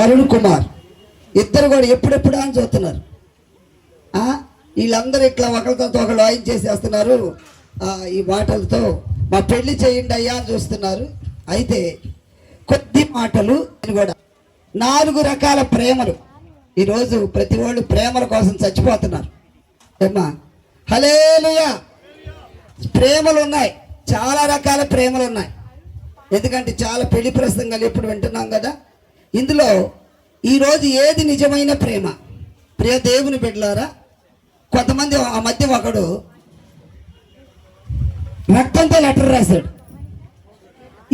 అరుణ్ కుమార్. ఇద్దరు కూడా ఎప్పుడెప్పుడు అని చూస్తున్నారు? వీళ్ళందరూ ఇట్లా ఒకరితో ఒకరు వాయిన్ చేసేస్తున్నారు. ఈ మాటలతో మా పెళ్ళి చేయండి అయ్యా అని చూస్తున్నారు. అయితే కొద్ది మాటలు కూడా. నాలుగు రకాల ప్రేమలు. ఈరోజు ప్రతి వాళ్ళు ప్రేమల కోసం చచ్చిపోతున్నారు. ఏమ్మా? హలేలుయా ప్రేమలు ఉన్నాయి చాలా రకాల ప్రేమలు ఉన్నాయి ఎందుకంటే చాలా పెళ్ళి ప్రసంగాలు ఇప్పుడు వింటున్నాం కదా? ఇందులో ఈరోజు ఏది నిజమైన ప్రేమ? ప్రియ దేవుని బిడ్డలారా కొంతమంది ఆ మధ్య ఒకడు రక్తంతో లెటర్ రాశాడు.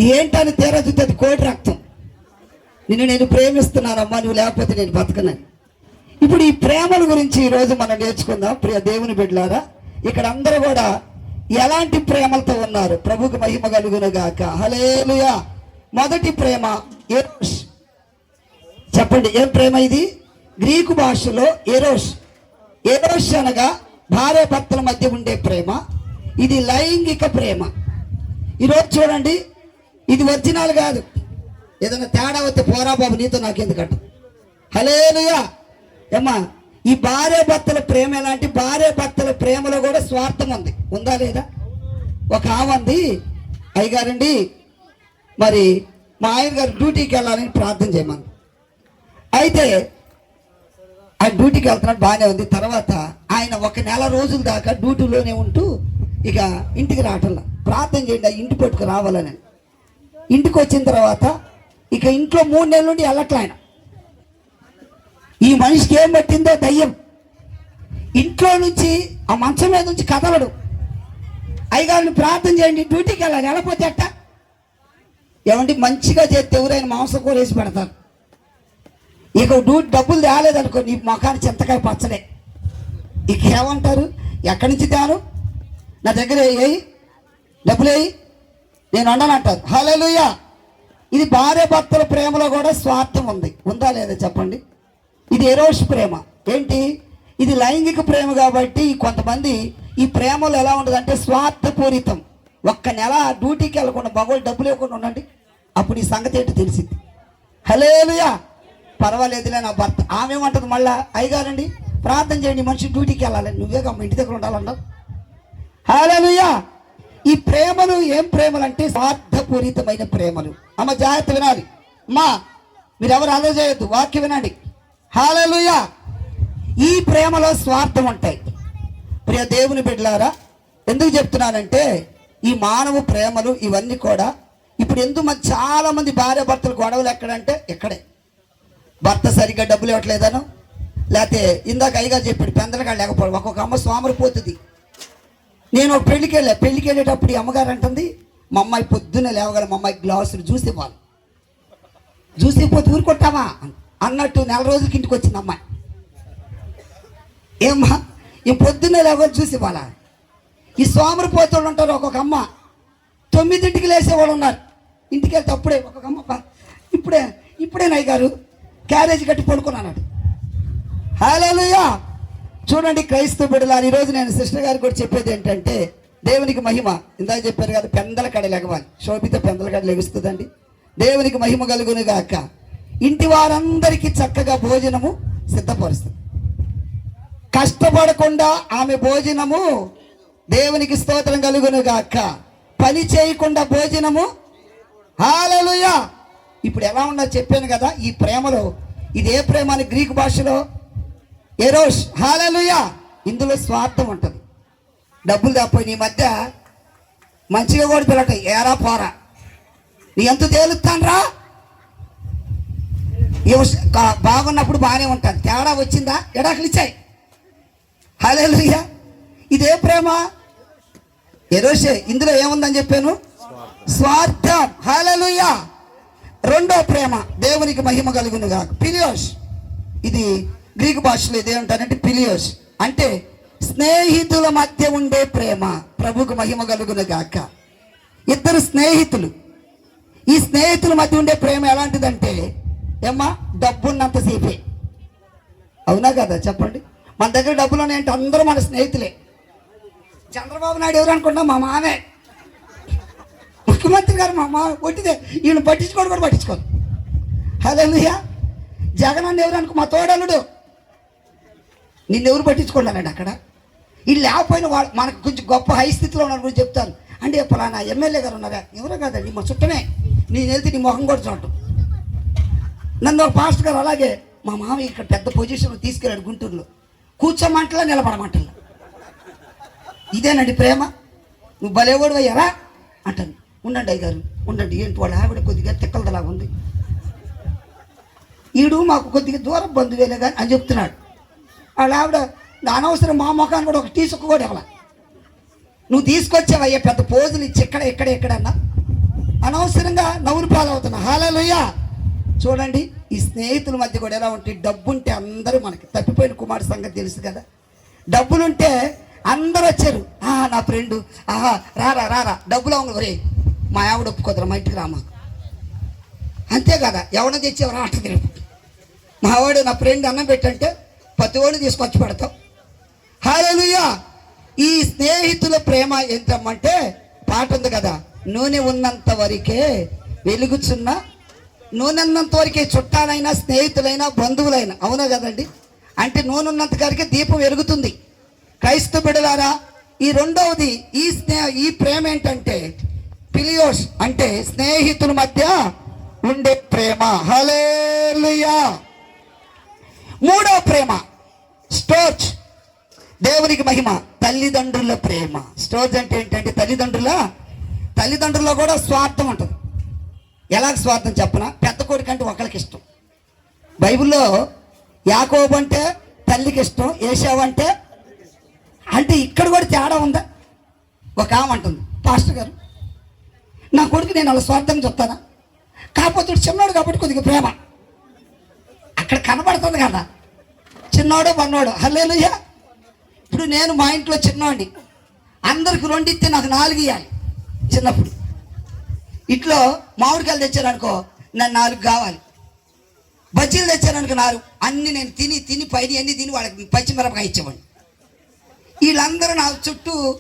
ఏంటని తీరా చూస్తే అది కోటి రక్తం. నిన్ను నేను ప్రేమిస్తున్నానమ్మా నువ్వు లేకపోతే నేను బతకనని. ఇప్పుడు ఈ ప్రేమల గురించి ఈరోజు మనం నేర్చుకుందాం ప్రియ దేవుని బిడ్డలారా. ఇక్కడ అందరూ కూడా ఎలాంటి ప్రేమలతో ఉన్నారు? ప్రభుకు మహిమ కలుగునగాక హలేలుయా మొదటి ప్రేమ ఎరోష్ చెప్పండి ఏం ప్రేమ ఇది? గ్రీకు భాషలో ఎరోష్ ఎరోష్ అనగా భార్య భర్తల మధ్య ఉండే ప్రేమ. ఇది లైంగిక ప్రేమ. ఈరోజు చూడండి ఇది ఒరిజినల్ కాదు. ఏదైనా తేడా వస్తే పోరా బాబు నీతో నాకెందుకంట. హలేలుయా ఏమ్మా ఈ భార్య భర్తల ప్రేమ ఎలాంటి? భార్య భర్తల ప్రేమలో కూడా స్వార్థం ఉంది. ఉందా లేదా? ఒక ఆమంది అయ్యగారండి మరి మా ఆయన గారు డ్యూటీకి వెళ్ళాలని ప్రార్థన చేయమని అయితే ఆయన డ్యూటీకి వెళ్తున్నాడు బాగానే ఉంది. తర్వాత ఆయన ఒక నెల రోజుల దాకా డ్యూటీలోనే ఉంటూ ఇక ఇంటికి రావటంలా. ప్రార్థన చేయండి ఆ ఇంటి పట్టుకు రావాలని. ఇంటికి వచ్చిన తర్వాత ఇక ఇంట్లో మూడు నెలల నుండి వెళ్ళట్లే ఆయన. ఈ మనిషికి ఏం పట్టిందో దయ్యం. ఇంట్లో నుంచి ఆ మంచం మీద నుంచి కదలడు. అయ్యగారిని ప్రార్థన చేయండి డ్యూటీకి వెళ్ళాలి వెళ్ళకపోతే అట్ట ఏమంటే మంచిగా చేస్తే ఎవరైనా మాంసం కూర వేసి పెడతారు. ఇక డ్యూటీ డబ్బులు తేలేదనుకో నీ మొఖాన్ని చింతకాయ పచ్చలే ఇక ఏమంటారు ఎక్కడి నుంచి తేను నా దగ్గర వేయి డబ్బులు వేయి నేను వండనంటారు హలోలుయ్యా ఇది భార్య భర్తల ప్రేమలో కూడా స్వార్థం ఉంది. ఉందా లేదా చెప్పండి? ఇది ఎరోష్ ప్రేమ. ఏంటి? ఇది లైంగిక ప్రేమ కాబట్టి కొంతమంది ఈ ప్రేమలో ఎలా ఉండదు అంటే స్వార్థపూరితం. ఒక్క నెల డ్యూటీకి వెళ్ళకుండా మగవాళ్ళు డబ్బులు ఇవ్వకుండా ఉండండి. అప్పుడు ఈ సంగతి ఏంటో తెలిసింది హలేలుయా పర్వాలేదులే నా భర్త. ఆమె ఏమంటుంది మళ్ళా? అయ్యగారండి ప్రార్థన చేయండి మనిషి డ్యూటీకి వెళ్ళాలి నువ్వే మా ఇంటి దగ్గర ఉండాలన్నావు హాలూయా ఈ ప్రేమలు ఏం ప్రేమలు అంటే స్వార్థపూరితమైన ప్రేమలు. అమ్మ జాగ్రత్త వినాలి. అమ్మా మీరెవరు ఎవరు చేయొద్దు వాక్యం వినండి. హాలూయా ఈ ప్రేమలో స్వార్థం ఉంటాయి. ప్రియ దేవుని బిడ్డలారా ఎందుకు చెప్తున్నానంటే ఈ మానవ ప్రేమలు ఇవన్నీ కూడా ఇప్పుడు ఎందుకు మంది చాలా మంది భార్య భర్తలు గొడవలు ఎక్కడంటే ఇక్కడే. భర్త సరిగ్గా డబ్బులు ఇవ్వట్లేదను? లేకపోతే ఇందాక అయ్యగా చెప్పాడు పెందలకాడ లేకపోవడం. ఒక్కొక్క అమ్మ స్వామరు పోతుంది. నేను ఒక పెళ్ళికి వెళ్ళా. పెళ్ళికి వెళ్ళేటప్పుడు ఈ అమ్మగారు అంటుంది మా అమ్మాయి పొద్దున్నే లేవగల మా అమ్మాయి గ్లాసులు జ్యూస్ ఇవ్వాలి. జ్యూస్ ఇవ్వకపోతే ఊరుకొట్టావా అన్నట్టు నెల రోజులకి ఇంటికి వచ్చింది అమ్మాయి. ఏమ్మా ఈ పొద్దున్నే లేవగా జ్యూస్ ఇవ్వాలా? ఈ సోమరిపోతులు ఉంటారు ఒక్కొక్క అమ్మ. తొమ్మిదింటికి లేసేవాళ్ళు ఉన్నారు. ఇంటికి వెళ్తే అప్పుడే ఒక్కొక్క అమ్మ ఇప్పుడే ఇప్పుడే నాయ్ గారు క్యారేజ్ కట్టి పడుకున్నాను హలోలుయా చూడండి క్రైస్తవ బిడ్డలారు ఈరోజు నేను సిస్టర్ గారికి కూడా చెప్పేది ఏంటంటే దేవునికి మహిమ. ఇందాక చెప్పారు కదా పెందల కడ లెగవాలి శోభిత పెందల కడ లెగుస్తుందండి. దేవునికి మహిమ కలుగును గాక. ఇంటి వారందరికీ చక్కగా భోజనము సిద్ధపరుస్తుంది. కష్టపడకుండా ఆమె భోజనము దేవునికి స్తోత్రం కలుగును గాక. పని చేయకుండా భోజనము. హాలలుయా ఇప్పుడు ఎలా ఉన్నా చెప్పాను కదా ఈ ప్రేమలో. ఇది ఏ ప్రేమ అని గ్రీకు భాషలో? ఎరోష్. హాలలుయా. ఇందులో స్వార్థం ఉంటుంది. డబ్బులు తప్పోయి నీ మధ్య మంచిగా కూడా పిల్లట ఏరా పోరా. నీ ఎంత తేలుతానరా? బాగున్నప్పుడు బాగానే ఉంటాను. తేడా వచ్చిందా? ఎడాకులు ఇచ్చాయి. హలేలుయ్యా ఇదే ప్రేమ? ఎరోషే ఇందులో ఏముందని చెప్పాను? స్వార్థం. హలేలుయ్యా రెండో ప్రేమ దేవునికి మహిమ కలుగును పిలియోస్. పిలియోష్ ఇది గ్రీకు భాషలో ఇదేమంటారంటే పిలియోస్. అంటే స్నేహితుల మధ్య ఉండే ప్రేమ ప్రభుకు మహిమ కలుగును గాక. ఇద్దరు స్నేహితులు. ఈ స్నేహితుల మధ్య ఉండే ప్రేమ ఎలాంటిదంటే ఏమ్మా డబ్బున్నంతసేపే అవునా కదా? చెప్పండి. మన దగ్గర డబ్బులు ఉన్నాయంటే అందరూ మన స్నేహితులే. చంద్రబాబు నాయుడు ఎవరు అనుకుంటున్నాం మా మామే. ముఖ్యమంత్రి గారు మా మామ కొట్టిదే ఈయన పట్టించుకోడు కూడా పట్టించుకోదు హలోయా జగన్ అన్న ఎవరు అనుకో మా తోడలుడు నిన్నెవరు పట్టించుకోండి అక్కడ? వీళ్ళు లేకపోయినా వాళ్ళు మనకు కొంచెం గొప్ప హై స్థితిలో ఉన్నారు గురించి చెప్తాను అంటే ఫలానా ఎమ్మెల్యే గారు ఉన్నారా? ఎవరో కాదండి మా చుట్టమే. నేను వెళ్తే నీ మొహం కూడా చూడటం నన్ను ఒక పాస్టర్ గారు అలాగే మా మామ ఇక్కడ పెద్ద పొజిషన్లో తీసుకెళ్ళాడు గుంటూరులో. కూర్చోమంటలా నిలబడమంటలా. ఇదేనండి ప్రేమ. నువ్వు భలేవాడు అయ్యారా అంటాను. ఉండండి అయ్యగారు ఉండండి. ఏంటి వాళ్ళ ఆవిడ కొద్దిగా తిక్కలదలా ఉంది. ఈడు మాకు కొద్దిగా దూరం బంధువేలే కానీ అని చెప్తున్నాడు. వాళ్ళ ఆవిడ అనవసరం మా ముఖాన్ని కూడా ఒక తీసుకు కూడా ఇవ్వాల. నువ్వు తీసుకొచ్చావయ్యా పెద్ద పోజులు ఇచ్చి ఎక్కడ ఇక్కడ ఎక్కడన్నా అనవసరంగా నవ్వులు పాలవుతున్నా. హాలలుయ్యా చూడండి ఈ స్నేహితుల మధ్య కూడా ఎలా ఉంటాయి డబ్బు ఉంటే అందరూ మనకి. తప్పిపోయిన కుమార్ సంగతి తెలుసు కదా. డబ్బులుంటే అందరూ వచ్చారు. ఆహా నా ఫ్రెండు. ఆహా రారా రారా. డబ్బులు అవును ఒరే మా ఆవిడ ఒప్పుకోదురా మా ఇంటికి రామా అంతే కదా ఎవడ తెచ్చేవరా ఆట తిరుగు మా వాడు నా ఫ్రెండ్ అన్నం పెట్టంటే పతివాడు తీసుకొచ్చి పెడతాం. హాలలుయ్యా ఈ స్నేహితుల ప్రేమ ఎంతమ్మంటే పాట ఉంది కదా నూనె ఉన్నంత వరకే వెలుగుచున్న నూనె ఉన్నంత వరకే చుట్టాలైనా స్నేహితులైనా బంధువులైనా అవునా కదండి? అంటే నూనె ఉన్నంత గారికి దీపం వెలుగుతుంది. క్రైస్తవ బిడలారా ఈ రెండవది ఈ స్నేహ ఈ ప్రేమ ఏంటంటే పిలియోస్ అంటే స్నేహితుల మధ్య ఉండే ప్రేమ. హలేలుయా మూడో ప్రేమ స్టోర్చ్. దేవునికి మహిమ తల్లిదండ్రుల ప్రేమ. స్టోర్జ్ అంటే ఏంటంటే తల్లిదండ్రుల తల్లిదండ్రుల్లో కూడా స్వార్థం ఉంటుంది. ఎలా స్వార్థం చెప్పనా? పెద్ద కొడుకు అంటే ఒకరికి ఇష్టం. బైబిల్లో యాకోబు అంటే తల్లికి ఇష్టం ఏషావు అంటే అంటే ఇక్కడ కూడా తేడా ఉందా? ఒక ఆమె అంటుంది పాస్టర్ గారు నా కొడుకు నేను అలా స్వార్థం చెప్తానా? కాకపోతే చిన్నోడు కాబట్టి కొద్దిగా ప్రేమ. అక్కడ కనబడుతుంది కదా. చిన్నోడు పన్నోడు హల్లేలుయ్యా ఇప్పుడు నేను మా ఇంట్లో చిన్నవాడిని అందరికి రెండు ఇస్తే నాకు నాలుగు ఇవ్వాలి చిన్నప్పుడు. ఇట్లో మామిడికాయలు తెచ్చారనుకో నాకు నాలుగు కావాలి. బజ్జీలు తెచ్చారనుకో నాలుగు. అన్ని నేను తిని తిని పైన అన్ని తిని వాళ్ళకి పచ్చిమిరపకాయ ఇచ్చేవాడిని. వీళ్ళందరూ నా చుట్టూ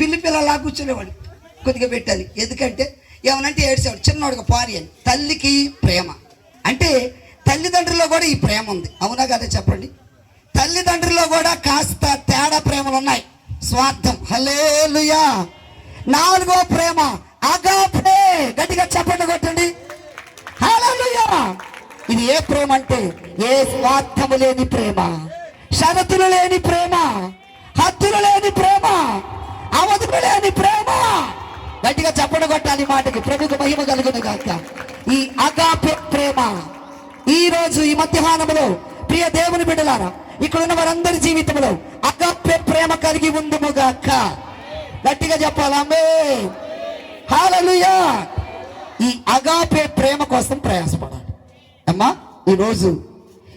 పిల్లి పిల్లలా కూర్చునేవాడిని. కొద్దిగా పెట్టాలి. ఎందుకంటే ఏమనంటే ఏడ్చేవాడు చిన్నవాడుగా పారి అని. తల్లికి ప్రేమ. అంటే తల్లిదండ్రుల్లో కూడా ఈ ప్రేమ ఉంది. అవునా కదా చెప్పండి? తల్లిదండ్రుల్లో కూడా కాస్త తేడా ప్రేమలు ఉన్నాయి. స్వార్థం. హలేలుయా నాలుగో ప్రేమ. అగాపే గట్టిగా చెప్పండి కొట్టండి. హల్లెలూయా. ఇది ఏ ప్రేమ అంటే? ఏ స్వార్థము లేని ప్రేమ. షరతులు లేని ప్రేమ. హద్దులు లేని ప్రేమ. అవధులు లేని ప్రేమ. గట్టిగా చెప్పండి కొట్టాలి మాటకి. ప్రభుకు మహిమ కలుగును గాక. ఈ అగాపే ప్రేమ. ఈ రోజు ఈ మధ్యాహ్నములో ప్రియ దేవుని బిడ్డలారా ఇక్కడ ఉన్న వారందరి జీవితంలో అగాప్య ప్రేమ కలిగి ఉందుము గాక. గట్టిగా చెప్పాలమ్మే హాలలుయా ఈ అగాపే ప్రేమ కోసం ప్రయాసపడాలి. అమ్మా ఈరోజు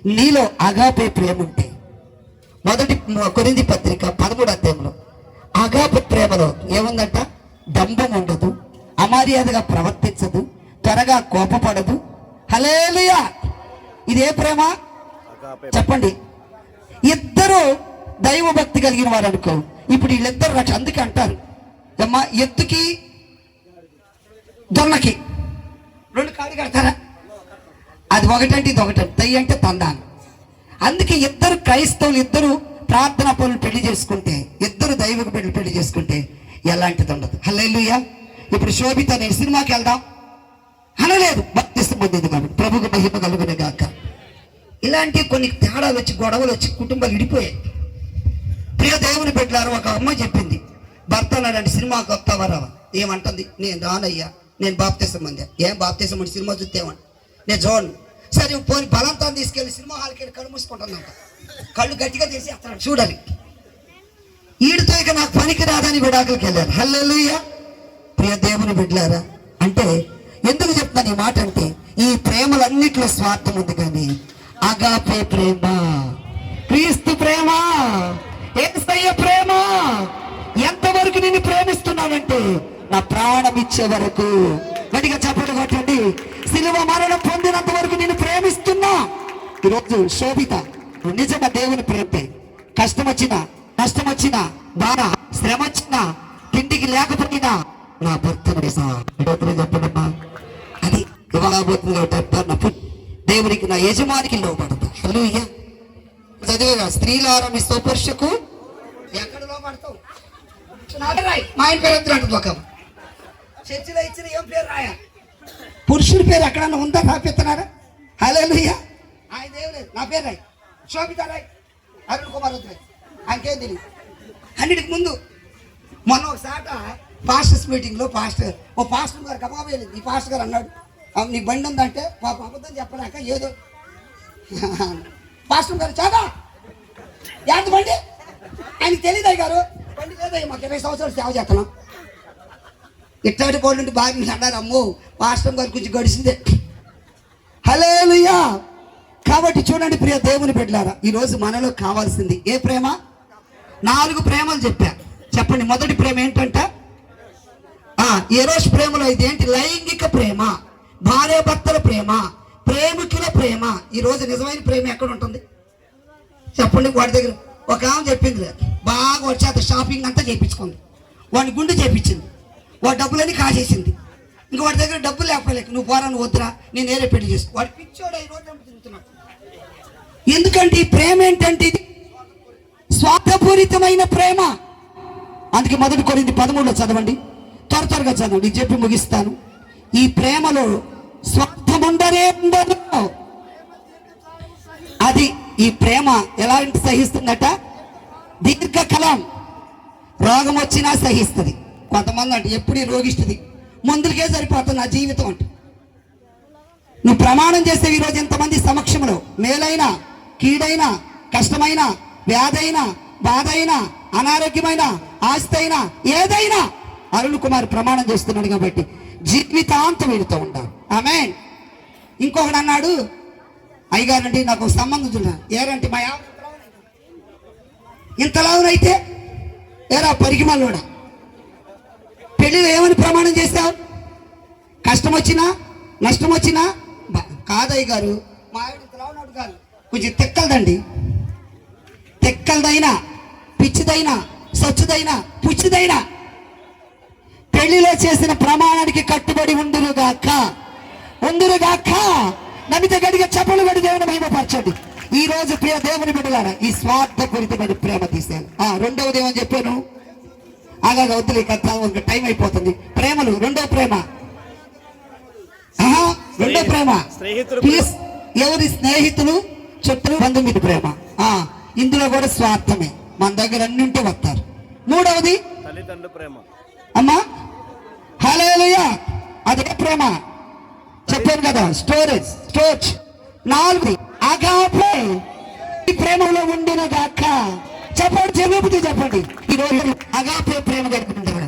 నీలో అగాపే ప్రేమ ఉంటే మొదటి కొరింది పత్రిక పదమూడు అధ్యాయంలో అగాప ప్రేమలో ఏముందంట? దంభం ఉండదు అమర్యాదగా ప్రవర్తించదు త్వరగా కోపపడదు. హలేలుయా ఇదే ప్రేమ? చెప్పండి. ఇద్దరు దైవ భక్తి కలిగిన వారు అనుకో. ఇప్పుడు వీళ్ళిద్దరు రక్ష అందుకే అంటారు. అమ్మా ఎత్తుకి దొన్నకి. రెండు కాళ్ళు కడతారా? అది ఒకటంటే ఇది ఒకటంటే దయ్య అంటే తందాను అందుకే ఇద్దరు క్రైస్తవులు ఇద్దరు ప్రార్థనా పనులు పెళ్ళి చేసుకుంటే ఇద్దరు దైవకు పెళ్ళి పెళ్ళి చేసుకుంటే ఎలాంటిది ఉండదు. హల్లెలూయా. ఇప్పుడు శోభిత నేను సినిమాకి వెళ్దాం. అనలేదు. భక్తి పొందింది కాబట్టి ప్రభుకు మహిమ కలుగునే గాక. ఇలాంటి కొన్ని తేడాలు వచ్చి గొడవలు వచ్చి కుటుంబాలు విడిపోయాయి. ప్రియ దేవుని పెట్టారు ఒక అమ్మ చెప్పింది. భర్త అలాంటి సినిమాకి వస్తావా రావా? ఏమంటుంది? నేను రానయ్యా. నేను బాప్తీసం అందా ఏం బాప్తీసం అంటే సినిమా చూస్తేమని నేను చూడను. సరే పోని బలంతా తీసుకెళ్ళి సినిమా హాల్కి వెళ్ళి కళ్ళు మూసుకుంటుందంట కళ్ళు గట్టిగా తీసి అతను చూడాలి. వీడితో ఇక నాకు పనికి రాదని విడాకులకి వెళ్ళారు హల్లెలుయ్య ప్రియ దేవుని బిడ్డలారా అంటే ఎందుకు చెప్తాను ఈ మాట అంటే ఈ ప్రేమలన్నిట్లో స్వార్థం ఉంది కానీ అగాపే ప్రేమ. క్రీస్తు ప్రేమ ఏసయ్య ప్రేమ ఎంతవరకు నిన్ను ప్రేమిస్తున్నానంటే నా ప్రాణం ఇచ్చే వరకు. గట్టిగా చెప్పండి కొట్టండి. సిలువ మరణం పొందినంత వరకు నేను ప్రేమిస్తున్నా. ఈరోజు శోభిత నిజంగా దేవుని ప్రేమే కష్టం వచ్చినా నష్టం వచ్చినా బాధ శ్రమ వచ్చినా తిండికి లేకపోయినా నా భర్త చెప్పడమ్మా అది ఇవ్వబోతుంది కాబట్టి నా దేవునికి నా యజమానికి లోపడతా హల్లెలూయా. చదివేగా స్త్రీలారా మీ స్వపరుషకు ఎక్కడ లోపడతావు మా ఆయన పేరు వద్దు చర్చిలో ఇచ్చిన ఏం పేరు రాయ? పురుషుడి పేరు ఎక్కడన్నా ఉందా రాపిస్తున్నారా? హల్లెలూయా. ఆయన ఏం లేదు. నా పేరు రాయ్. శోభిత రాయ్. అరుణ్ కుమార్ వద్దు అంకే తెలియదు అన్నిటికి ముందు మొన్న ఒకసాట పాస్టర్స్ మీటింగ్లో పాస్టర్ ఓ పాస్టర్ గారు కబాబు వెళ్ళింది ఈ పాస్టర్ గారు అన్నాడు నీ బండి ఉందంటే పాప అబద్ధం చెప్పలేక ఏదో పాస్టర్ గారు చాదా ఎంత బండి? ఆయనకి తెలియదు గారు? బండి లేదయ్య మాకు? ఇరవై సంవత్సరాలు సేవ చేస్తున్నాం. ఇట్లాంటి బోర్డు నుండి బాగా అన్నారు అమ్మో పాస్టర్ గారు కొంచెం గడిచిందే. హలో కాబట్టి చూడండి ప్రియ దేవుని బిడ్డలారా ఈరోజు మనలో కావాల్సింది ఏ ప్రేమ? నాలుగు ప్రేమలు చెప్పా. చెప్పండి మొదటి ప్రేమ ఏంటంట? ఆ ఏ రోజు ప్రేమలో ఇదేంటి? లైంగిక ప్రేమ భార్య భర్తల ప్రేమ ప్రేమికుల ప్రేమ. ఈ రోజు నిజమైన ప్రేమ ఎక్కడ ఉంటుంది? చెప్పండి వాడి దగ్గర. ఒక ఆమె చెప్పింది బాగా వచ్చేత షాపింగ్ అంతా చేయించుకుంది వాడి గుండె చేయించింది వాడి డబ్బులన్నీ కాజేసింది. ఇంక వాడి దగ్గర డబ్బులు లేకపోలేక నువ్వు పోరా నువ్వు వద్దురా నేను నేరే పెళ్ళి చేసుకో. వాడు పిచ్చోడు ఈ రోజు ఎందుకంటే ఈ ప్రేమ ఏంటంటే ఇది స్వార్థపూరితమైన ప్రేమ. అందుకే మొదటి కొరింది పదమూడులో చదవండి. త్వర త్వరగా చదవండి. చెప్పి ముగిస్తాను. ఈ ప్రేమలో స్వార్థముండనే ఉండదు అది ఈ ప్రేమ ఎలాంటి సహిస్తుందట? దీర్ఘకాలం రోగం వచ్చినా సహిస్తుంది. కొంతమంది అంటే ఎప్పుడు రోగిస్తుంది మందులకే సరిపోతుంది నా జీవితం అంట. నువ్వు ప్రమాణం చేసేవి ఈరోజు ఎంతమంది సమక్షంలో మేలైన కీడైన కష్టమైన వ్యాధైనా బాధ అయినా అనారోగ్యమైన ఆస్తి అయినా ఏదైనా అరుణ్ కుమార్ ప్రమాణం చేస్తున్నాడు కాబట్టి జీవితాంతం వీడితో ఉంటారు ఆమె ఇంకొకడు అన్నాడు అయ్యగారండి నాకు సంబంధం చూడాలి ఏరంటే మా ఇంతలావునైతే ఏరా పరిగిమల్లోడా? పెళ్ళిలో ఏమని ప్రమాణం చేశావు? కష్టం వచ్చినా నష్టం వచ్చినా కాదయ్య గారు మా ఆవిడ ఇంతలావునాడు కాదు. కొంచెం తిక్కలదండి. తెక్కలదైనా పిచ్చిదైనా సచ్చుదైనా పుచ్చిదైనా పెళ్ళిలో చేసిన ప్రమాణానికి కట్టుబడి ఉండురుగాక. ఉండురుగాక. నమిత గడిగా చెప్పలు గడి దేవుని మహిమపరచండి. ఈ రోజు ప్రియ దేవుని బిడ్డలారా ఈ స్వార్థపూరితమైన ప్రేమ తీశాను ఆ రెండవది ఏమని చెప్పాను. అలాగా వద్దులే కథ ఒక టైం అయిపోతుంది. ప్రేమలు రెండో ప్రేమ. రెండో ప్రేమ. ఎవరి స్నేహితులు చుట్టూ బంధుమిత్ర ప్రేమ. ఆ ఇందులో కూడా స్వార్థమే. మన దగ్గర అన్ని ఉంటే వస్తారు. మూడవది? అమ్మా హలోయ అదే ప్రేమ? చెప్పాను కదా స్టోరేజ్ స్టోర్జ్. నాలుగు అగాపే ఈ ప్రేమలో ఉండిన గాక. చెప్పండి చెరుపుతూ చెప్పండి. ఈ రోజు అగాపే ప్రేమ గడుపుతుంటాడు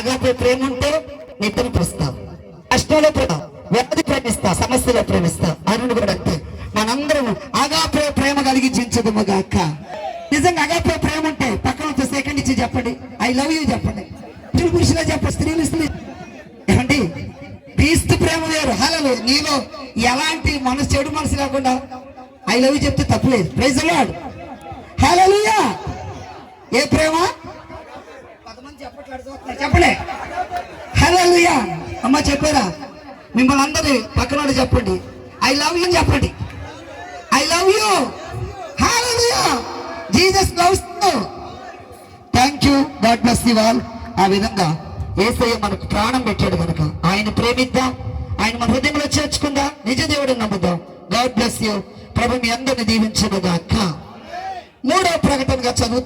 అగాపే ప్రేమ ఉంటే నిద్ర ప్రస్తావు కష్టంలో ప్రేమ వ్యాధి ప్రేమిస్తా సమస్యలో ప్రేమిస్తా. అరుణ్ కూడా అంతే. మనందరం అగాపే ప్రేమ కలిగి జించదు గాక నిజంగా అగాపే ప్రేమ ఉంటే పక్కన సెకండ్ ఇచ్చి చెప్పండి. ఐ లవ్ యూ చెప్పండి. స్త్రీ పురుషులే చెప్పండి స్త్రీలు ఇస్తుంది ఏమండి? క్రీస్తు ప్రేమ వేరు. హలలు నీలో ఎలాంటి మనసు చెడు మనసు లేకుండా ఐ లవ్ యూ చెప్తే తప్పులేదు ప్రైజ్ లాడ్ హల్లెలూయా ఏ ప్రేమ? చెప్పలే హల్లెలూయా అమ్మ చెప్పారా? మిమ్మల్ని అందరి పక్కన వాళ్ళు చెప్పండి. ఐ లవ్ యూ చెప్పండి. I love you hallelujah Jesus loves thank you God bless you all ఆ విధంగా ఏసయ్య మనకు ప్రాణం పెట్టాడు కనుక ఆయన ప్రేమిద్దాం. ఆయన మన హృదయంలో చేర్చుకుందాం. నిజ దేవుడు నమ్ముదాం. గాడ్ బ్లెస్ యూ ప్రభు మీ అందరిని దీవించదుగాక మూడో ప్రకటనగా చదువు